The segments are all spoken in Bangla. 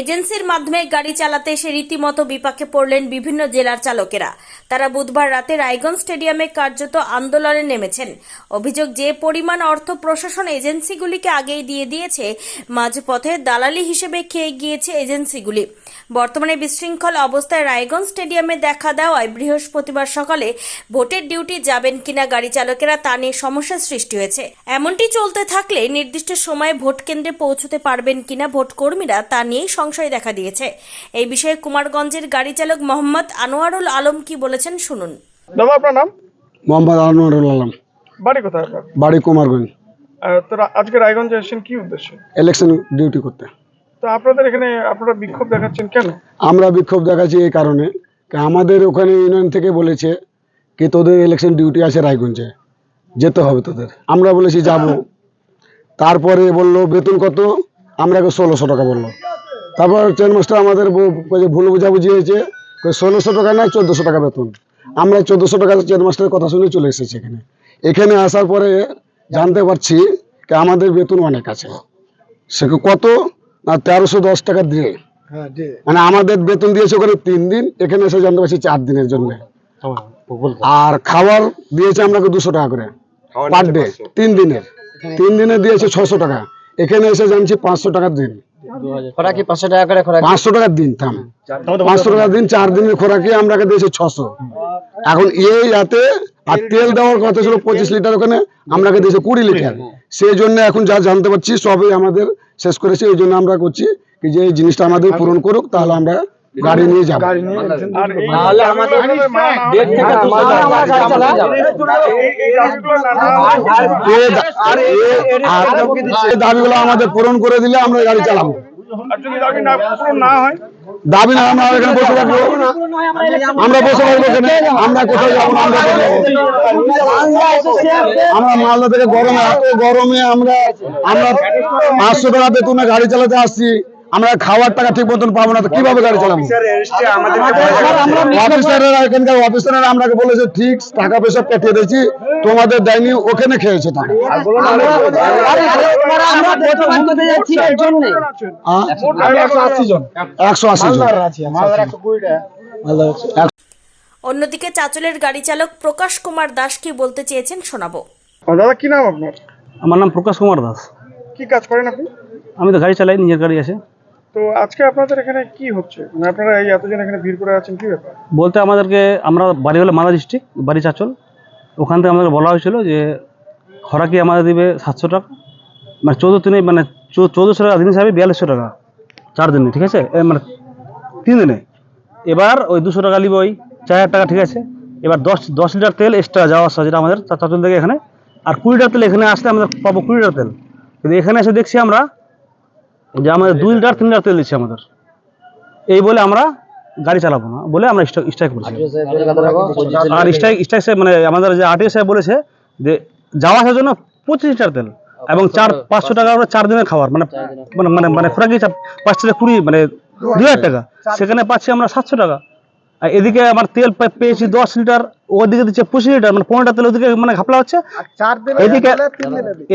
এজেন্সির মাধ্যমে গাড়ি চালাতে এসে রীতিমতো বিপাকে পড়লেন বিভিন্ন জেলার চালকেরা। তারা বুধবার রাতে রায়গঞ্জ স্টেডিয়ামে কার্যত আন্দোলনে নেমেছেন। অভিযোগ যে পরিমাণ অর্থ প্রশাসন এজেন্সিগুলিকে আগেই দিয়ে দিয়েছে, মাঝপথে দালালি হিসেবে খেয়ে গিয়েছে এজেন্সিগুলি। বর্তমানে বিশৃঙ্খল অবস্থায় রায়গঞ্জ স্টেডিয়ামে দেখা দেওয়ায় বৃহস্পতিবার সকালে ভোটের ডিউটি যাবেন কিনা গাড়ি চালকেরা তা নিয়ে সমস্যার সৃষ্টি হয়েছে। এমনটি চলতে থাকলে নির্দিষ্ট সময়ে ভোট কেন্দ্রে পৌঁছতে পারবেন কিনা ভোট কর্মীরা তা নিয়েই সংশয় দেখা দিয়েছে। এই বিষয়ে কুমারগঞ্জের গাড়ি চালক মোহাম্মদ আনোয়ারুল আলম কি বলেছেন শুনুন। দাদা আপনার নাম? মোহাম্মদ আনোয়ারুল আলম। বাড়ি কোথায় আপনার? বাড়ি কুমারগঞ্জ। আহ, তো আজকে রায়গঞ্জে এসেছেন কি উদ্দেশ্য? ইলেকশন ডিউটি করতে। তো আপনাদের এখানে আপনারা বিক্ষোভ দেখাচ্ছেন কেন? আমরা বিক্ষোভ দেখাচ্ছি এই কারণে। আমাদের ওখানে ইউনিয়ন থেকে বলেছে কি তোদের ইলেকশন ডিউটি আছে রায়গঞ্জে। যেতে হবে তোদের। আমরা বলেছি যাব। তারপরে বলল বেতন কত? আমরা ষোলোশো টাকা বলল। তারপর ট্রেন মাস্টার আমাদের ভুল বুঝাবুঝি হয়েছে ষোলোশো টাকা নয় চোদ্দোশো টাকা বেতন। আমরা চোদ্দোশো টাকা ট্রেন মাস্টারের কথা শুনে চলে এসেছি এখানে। এখানে আসার পরে জানতে পারছি যে আমাদের বেতন অনেক আছে। সে কত না তেরোশো দশ টাকা দিয়ে? মানে আমাদের বেতন দিয়েছে ওখানে তিন দিন এখানে এসে জানতে পারছি চার দিনের জন্য। আর খাবার দিয়েছে আপনাকে দুশো টাকা করে। পার ডে তিন দিনের। তিন দিনে দিয়েছে ছশো টাকা। এখানে এসে জানছি পাঁচশো টাকার দিন। খোরাকি পাঁচশো টাকা করে খোরাকি। পাঁচশো টাকার দিন থাম। পাঁচশো টাকার দিন চার দিনের খোরাকি আমরাকে দিয়েছি ছশো। এখন এই রাতে আর তেল দেওয়ার কথা ছিল পঁচিশ লিটার ওখানে আমরা দিয়েছে কুড়ি লিটার। সেই জন্য এখন যা জানতে পারছি সবই আমাদের শেষ করেছে। এই জন্য আমরা করছি যে এই জিনিসটা আমাদের পূরণ করুক তাহলে আমরা গাড়ি নিয়ে যাব। দাবিগুলো আমাদের পূরণ করে দিলে আমরা গাড়ি চালাবো। দাবি না পূরণ না হয়? দাবি না আমরা এখানে বসে থাকব। আমরা বসে থাকব এখানে। আমরা কোথায় যাব আমরা আমরা মালদা থেকে গরমে এত গরমে আমরা আমরা পাঁচশো টাকা বেতনে গাড়ি চালাতে আসছি। আমরা খাওয়ার টাকা ঠিক মতন পাবো না তো কীভাবে গাড়ি চালাবো? অফিসারেরা এখানকার অফিসারেরা বলেছে ঠিক টাকা পয়সা পাঠিয়ে দিয়েছি তোমাদের দেয়নি ওখানে খেয়েছে টাকা একশো আশি জন। অন্যদিকে চাচলের গাড়ি চালক প্রকাশ কুমার দাস কি বলতে চেয়েছেন শোনাবো। দাদা কি নাম আপনার? আমার নাম প্রকাশ কুমার দাস। কি কাজ করেন আপনি? আমি তো গাড়ি চালাই নিজের গাড়ি আছে। তো আজকে আপনাদের এখানে কি হচ্ছে? মানে আপনারা এই এতজন এখানে ভিড় করে আছেন, কি ব্যাপার? বলতে আমাদেরকে, আমরা বাড়ি হলো মালদা ডিস্ট্রিক্ট বাড়ি চাচল। ওখান থেকে আমাদের বলা হয়েছিল যে খরাকি আমাদের দিবে সাতশো টাকা। মানে চৌদ্দ দিনে মানে চৌদ্দশো টাকা দিন হিসাবে বিয়াল্লিশশো টাকা, চার দিনে, ঠিক আছে? মানে তিন দিনে। এবার ওই দুশো টাকা নিবে ওই চার হাজার টাকা, ঠিক আছে? এবার দশ দশ লিটার তেল এক্সট্রা যাওয়া আসা, যেটা আমাদের চাচল থেকে এখানে। আর কুড়ি লিটার তেল এখানে আসলে আমাদের পাবো কুড়ি লিটার তেল। কিন্তু এখানে এসে দেখছি আমরা যে আমাদের দুই লিটার তিন লিটার তেল দিচ্ছে আমাদের। এই বলে আমরা গাড়ি চালাবো না বলে আমরা স্ট্রাইক করছি আর স্ট্রাইক স্ট্রাইক সাহেব মানে আমাদের যে আরটিও সাহেব বলেছে যে যাওয়া আসার জন্য পঁচিশ লিটার তেল এবং চার পাঁচশো টাকা আমরা চার দিনের খাবার মানে মানে মানে মানে খোরাকি পাঁচ থেকে কুড়ি মানে দু হাজার টাকা। সেখানে পাচ্ছি আমরা সাতশো টাকা। আর এদিকে আমার তেল পেয়েছি দশ লিটার ওদিকে দিচ্ছে পঁচিশ লিটার মানে পনেরোটা তেল ওদিকে মানে ঘাপলা হচ্ছে। এদিকে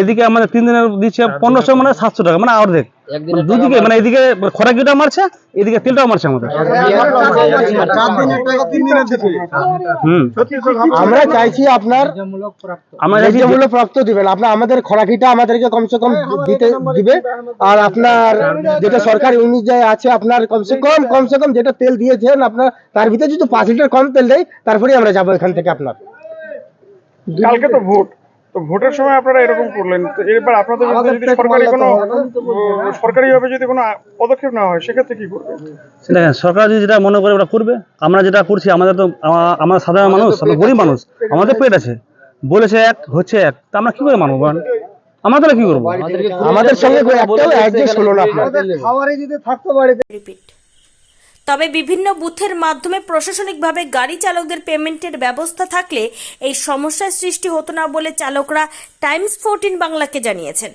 এদিকে আমাদের তিন দিনের দিচ্ছে পনেরোশো মানে সাতশো টাকা মানে অর্ধেক। মানে দুদিকে মানে এদিকে খোরাকিটা মারছে এদিকে তেলটাও মারছে আমাদের। আমরা চাইছি আপনার আমরা চাইছি মূল্য প্রাপ্ত দিবেন। আপনার আমাদের খরাকিটা আমাদেরকে কমসে কম দিতে দিবে। আর আপনার যেটা সরকারি অনুযায়ী আছে আপনার কমসে কম কমসে কম যেটা তেল দিয়েছেন আপনার তার ভিতরে যদি পাঁচ লিটার কম তেল দেয় তারপরে আমরা যাব এখান। থেকে আপনার? কালকে তো ভোট। তো ভোটের সময় আপনারা এরকম করলেন। এবার আপনাদের বিরুদ্ধে যদি সরকারি কোনো সরকারি ভাবে যদি কোনো পদক্ষেপ নেওয়া হয় সেক্ষেত্রে কি করবেন দেখেন সরকার যদি যেটা মনে করে ওটা করবে আমরা যেটা করছি আমাদের তো আমরা সাধারণ মানুষ আমরা গরিব মানুষ আমাদের পেট আছে। বলেছে এক হচ্ছে এক তা আমরা কি করে মানবো? বলেন আমাদের কি করব? আমাদের সঙ্গে একটাও অ্যাডজাস্ট হলো না আপনার। রিপিট তবে বিভিন্ন বুথের মাধ্যমে প্রশাসনিকভাবে গাড়ি চালকদের পেমেন্টের ব্যবস্থা থাকলে এই সমস্যার সৃষ্টি হতো না বলে চালকরা টাইমস ফোরটিন বাংলাকে জানিয়েছেন।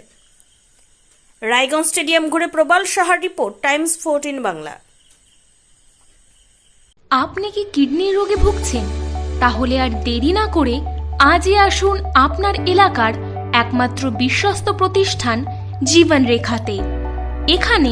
রায়গঞ্জ স্টেডিয়াম ঘুরে প্রবাল সাহার রিপোর্ট, টাইমস ফোরটিন বাংলা। আপনি কি কিডনি রোগে ভুগছেন? তাহলে আর দেরি না করে আজই আসুন আপনার এলাকার একমাত্র বিশ্বস্ত প্রতিষ্ঠান জীবন রেখাতে এখানে